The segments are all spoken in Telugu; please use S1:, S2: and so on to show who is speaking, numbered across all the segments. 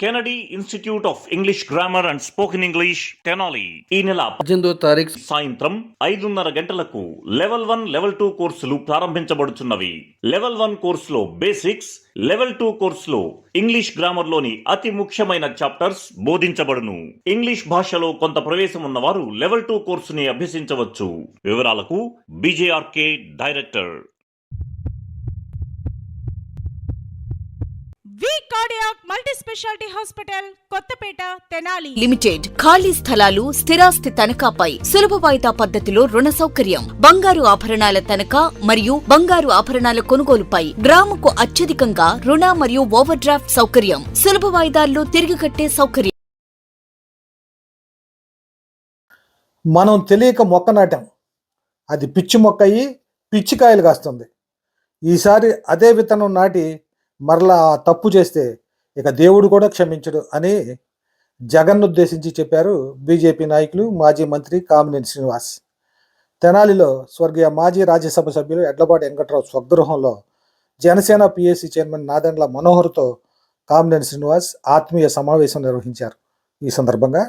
S1: Kennedy Institute of English grammar and spoken English Tenali ఈ నెల
S2: పద్దెనిమిదో తారీఖు
S1: సాయంత్రం ఐదున్నర గంటలకు లెవెల్ వన్ లెవెల్ టూ కోర్సులు ప్రారంభించబడుచున్నవి. లెవెల్ వన్ కోర్సులో బేసిక్స్ లెవెల్ టూ కోర్సులో ఇంగ్లీష్ గ్రామర్లోని అతి ముఖ్యమైన చాప్టర్స్ బోధించబడును. ఇంగ్లీష్ భాషలో కొంత ప్రవేశం ఉన్నవారు లెవెల్ టూ కోర్సుని అభ్యసించవచ్చు. వివరాలకు BJRK director.
S3: Cardiac multi speciality hospital Kothapeta Tenali.
S4: Limited ఖాళీ స్థలాలు స్థిరాస్తి తనఖాపై సులభ వాయిదా పద్ధతిలో రుణ సౌకర్యం. బంగారు ఆభరణాల తనఖా మరియు బంగారు ఆభరణాల కొనుగోలుపై గ్రాముకు అత్యధికంగా రుణ మరియు ఓవర్ డ్రాఫ్ట్ సౌకర్యం. సులభ వాయిదాల్లో తిరిగి కట్టే సౌకర్యం.
S5: మనం తెలియక మొక్క నాటాం. అది పిచ్చి మొక్క అయ్యి పిచ్చికాయలు కాస్తుంది. ఈసారి అదే విత్తనం నాటి మరలా తప్పు చేస్తే ఇక దేవుడు కూడా క్షమించడు అని జగన్ ఉద్దేశించి చెప్పారు బీజేపీ నాయకులు మాజీ మంత్రి కామినేని శ్రీనివాస్. తెనాలిలో స్వర్గీయ మాజీ రాజ్యసభ సభ్యులు ఎడ్లపాటి వెంకట్రావు స్వగృహంలో జనసేన పిఎస్సి చైర్మన్ నాదెండ్ల మనోహర్తో కామినేని శ్రీనివాస్ ఆత్మీయ సమావేశం నిర్వహించారు. ఈ సందర్భంగా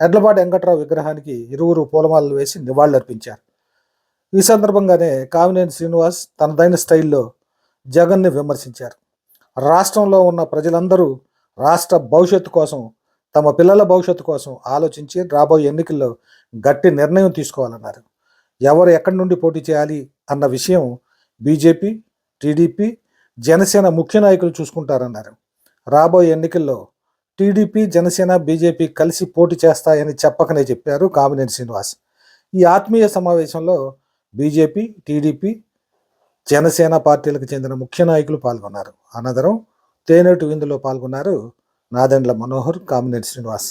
S5: ఎడ్లపాటి వెంకట్రావు విగ్రహానికి ఇరువురు పూలమాలలు వేసి నివాళులర్పించారు. ఈ సందర్భంగానే కామినేని శ్రీనివాస్ తనదైన స్టైల్లో జగన్ని విమర్శించారు. రాష్ట్రంలో ఉన్న ప్రజలందరూ రాష్ట్ర భవిష్యత్తు కోసం తమ పిల్లల భవిష్యత్తు కోసం ఆలోచించి రాబోయే ఎన్నికల్లో గట్టి నిర్ణయం తీసుకోవాలన్నారు. ఎవరు ఎక్కడి నుండి పోటీ చేయాలి అన్న విషయం బీజేపీ టీడీపీ జనసేన ముఖ్య నాయకులు చూసుకుంటారన్నారు. రాబోయే ఎన్నికల్లో టీడీపీ జనసేన బీజేపీ కలిసి పోటీ చేస్తాయని చెప్పకనే చెప్పారు కామినేని శ్రీనివాస్. ఈ ఆత్మీయ సమావేశంలో బీజేపీ టీడీపీ జనసేన పార్టీలకు చెందిన ముఖ్య నాయకులు పాల్గొన్నారు. అనంతరం తేనెటు విందులో పాల్గొన్నారు నాదెండ్ల మనోహర్ కామినేని శ్రీనివాస్.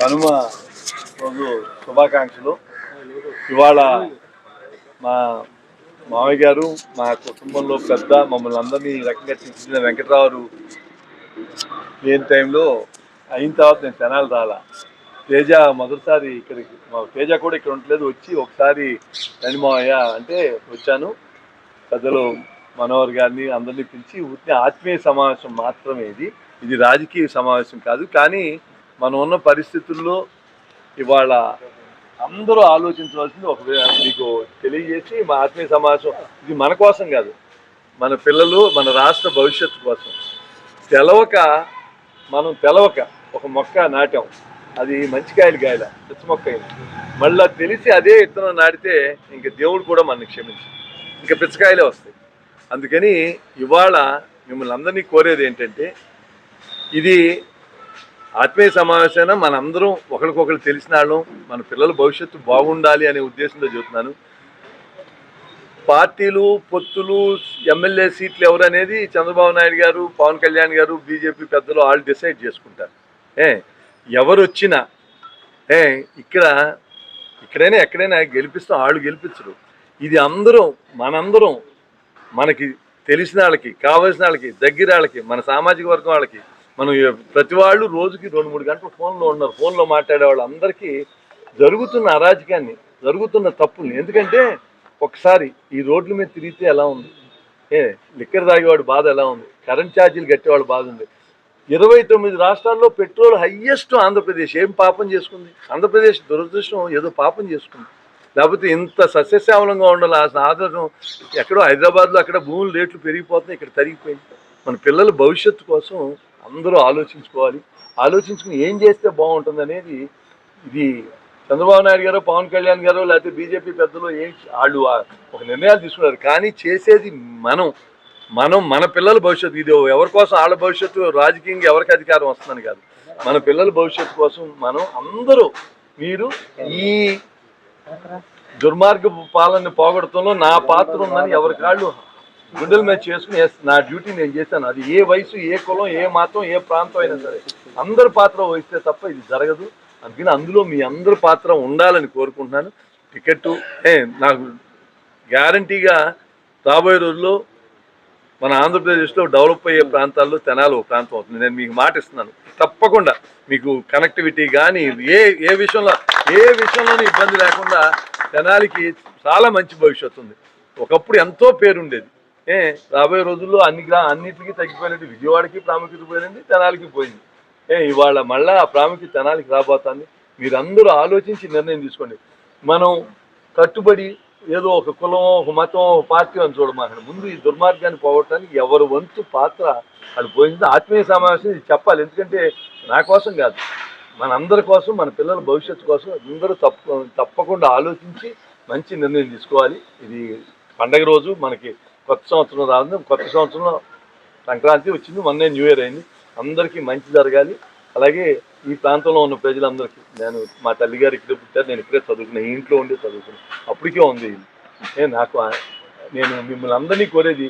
S6: కనుమ రోజు శుభాకాంక్షలు. ఇవాళ మా మామయ్య గారు మా కుటుంబంలో పెద్ద మమ్మల్ని అందరినీ రకంగా తీర్చిన వెంకటరావు లేని టైంలో అయిన తర్వాత నేను తెనాలి రాలా. తేజ మొదటిసారి ఇక్కడికి మా తేజ కూడా ఇక్కడ ఉండలేదు వచ్చి ఒకసారి రండి అంటే వచ్చాను. పెద్దలు మనోహర్ గారిని అందరినీ పిలిచి ఊరికే ఆత్మీయ సమావేశం మాత్రమే ఇది. ఇది రాజకీయ సమావేశం కాదు. కానీ మనం ఉన్న పరిస్థితుల్లో ఇవాళ అందరూ ఆలోచించవలసింది ఒక మీకు తెలియజేసి మా ఆత్మీయ సమాజం ఇది మన కోసం కాదు. మన పిల్లలు మన రాష్ట్ర భవిష్యత్తు కోసం. తెలవక మనం తెలవక ఒక మొక్క నాటాం. అది మంచి కాయలు కాయల పిచ్చి మొక్క అయింది మళ్ళీ తెలిసి అదే విత్తనం నాటితే ఇంక దేవుడు కూడా మనల్ని క్షమించి ఇంకా పిచ్చకాయలే వస్తాయి. అందుకని ఇవాళ మిమ్మల్ని అందరినీ కోరేది ఏంటంటే ఇది ఆత్మీయ సమావేశమైన మనందరం ఒకరికొకరు తెలిసిన వాళ్ళం మన పిల్లల భవిష్యత్తు బాగుండాలి అనే ఉద్దేశంతో చెబుతున్నాను. పార్టీలు పొత్తులు ఎమ్మెల్యే సీట్లు ఎవరు అనేది చంద్రబాబు నాయుడు గారు పవన్ కళ్యాణ్ గారు బీజేపీ పెద్దలు వాళ్ళు డిసైడ్ చేసుకుంటారు. ఏ ఎవరు వచ్చినా ఏ ఇక్కడ ఇక్కడైనా ఎక్కడైనా గెలిపిస్తాం వాళ్ళు గెలిపించరు. ఇది అందరం మనందరం మనకి తెలిసిన వాళ్ళకి కావలసిన వాళ్ళకి దగ్గర వాళ్ళకి మన సామాజిక వర్గం వాళ్ళకి మనం ప్రతి వాళ్ళు రోజుకి రెండు మూడు గంటలు ఫోన్లో ఉన్నారు. ఫోన్లో మాట్లాడే వాళ్ళు అందరికీ జరుగుతున్న అరాజకాన్ని జరుగుతున్న తప్పుల్ని. ఎందుకంటే ఒకసారి ఈ రోడ్ల మీద తిరిగితే ఎలా ఉంది? ఏ లిక్కర్ తాగేవాడు బాధ ఎలా ఉంది? కరెంట్ ఛార్జీలు కట్టేవాడు బాధ ఉంది. ఇరవై తొమ్మిది రాష్ట్రాల్లో పెట్రోల్ హయ్యెస్ట్ ఆంధ్రప్రదేశ్. ఏం పాపం చేసుకుంది? ఆంధ్రప్రదేశ్ దురదృష్టం ఏదో పాపం చేసుకుంది. లేకపోతే ఇంత సస్యశ్యామలంగా ఉండాలి. అసలు ఆదరణ ఎక్కడో హైదరాబాద్లో అక్కడ భూములు రేట్లు పెరిగిపోతున్నాయి ఇక్కడ తరిగిపోయింది. మన పిల్లల భవిష్యత్తు కోసం అందరూ ఆలోచించుకోవాలి. ఆలోచించుకుని ఏం చేస్తే బాగుంటుంది అనేది ఇది చంద్రబాబు నాయుడు గారు పవన్ కళ్యాణ్ గారు లేకపోతే బీజేపీ పెద్దలు ఏం వాళ్ళు ఒక నిర్ణయాలు తీసుకున్నారు. కానీ చేసేది మనం. మనం మన పిల్లల భవిష్యత్తు. ఇది ఎవరి కోసం? వాళ్ళ భవిష్యత్తు రాజకీయంగా ఎవరికి అధికారం వస్తుందని కాదు. మన పిల్లల భవిష్యత్తు కోసం మనం అందరూ మీరు ఈ దుర్మార్గ పాలన పోగొడటంలో నా పాత్ర ఉందని ఎవరి కాళ్ళు గుండెల మీద చేసుకుని "ఎస్, నా డ్యూటీ నేను చేశాను. అది ఏ వయసు ఏ కులం ఏ మాత్రం ఏ ప్రాంతం అయినా సరే. అందరి పాత్ర వహిస్తే తప్ప ఇది జరగదు. అందుకని అందులో మీ అందరి పాత్ర ఉండాలని కోరుకుంటున్నాను. టికెట్ ఏ నాకు గ్యారంటీగా రాబోయే రోజుల్లో మన ఆంధ్రప్రదేశ్లో డెవలప్ అయ్యే ప్రాంతాల్లో తెనాలి ఒక ప్రాంతం అవుతుంది. నేను మీకు మాట ఇస్తున్నాను. తప్పకుండా మీకు కనెక్టివిటీ కానీ ఏ ఏ విషయంలో ఏ విషయంలోనూ ఇబ్బంది లేకుండా తెనాలికి చాలా మంచి భవిష్యత్తు ఉంది. ఒకప్పుడు ఎంతో పేరుండేది. ఏ రాబోయే రోజుల్లో అన్ని గ్రా అన్నిటికీ తగ్గిపోయినట్టు విజయవాడకి ప్రాముఖ్యత పోయింది తెనాలికి పోయింది. ఏ ఇవాళ మళ్ళా ఆ ప్రాముఖ్యత తెనాలికి రాబోతుంది. మీరందరూ ఆలోచించి నిర్ణయం తీసుకోండి. మనం కట్టుబడి ఏదో ఒక కులం ఒక మతం ఒక పార్టీ అని చూడమాకండి. ముందు ఈ దుర్మార్గాన్ని పోగొట్టడానికి ఎవరి వంతు పాత్ర అది పోయింది. ఆత్మీయ సమావేశం ఇది చెప్పాలి. ఎందుకంటే నా కోసం కాదు. మన అందరి కోసం మన పిల్లల భవిష్యత్తు కోసం అందరూ తప్ప తప్పకుండా ఆలోచించి మంచి నిర్ణయం తీసుకోవాలి. ఇది పండగ రోజు మనకి కొత్త సంవత్సరం రాదు కొత్త సంవత్సరంలో సంక్రాంతి వచ్చింది. మొన్నే న్యూ ఇయర్ అయింది. అందరికీ మంచి జరగాలి. అలాగే ఈ ప్రాంతంలో ఉన్న ప్రజలందరికీ నేను మా తల్లిగారు ఇక్కడ ఇక్కడే పుట్టారు. నేను ఇక్కడే చదువుకున్నా. ఈ ఇంట్లో ఉండే చదువుకున్నాను అప్పటికే ఉంది. నేను నాకు నేను మిమ్మల్ని అందరినీ కోరేది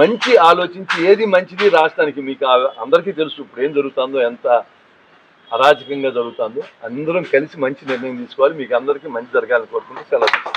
S6: మంచి ఆలోచించి ఏది మంచిది రాష్ట్రానికి మీకు అందరికీ తెలుసు. ఇప్పుడు ఏం జరుగుతుందో ఎంత అరాజకంగా జరుగుతుందో. అందరం కలిసి మంచి నిర్ణయం తీసుకోవాలి. మీకు అందరికీ మంచి జరగాలని కోరుకుంటూ సెలవు.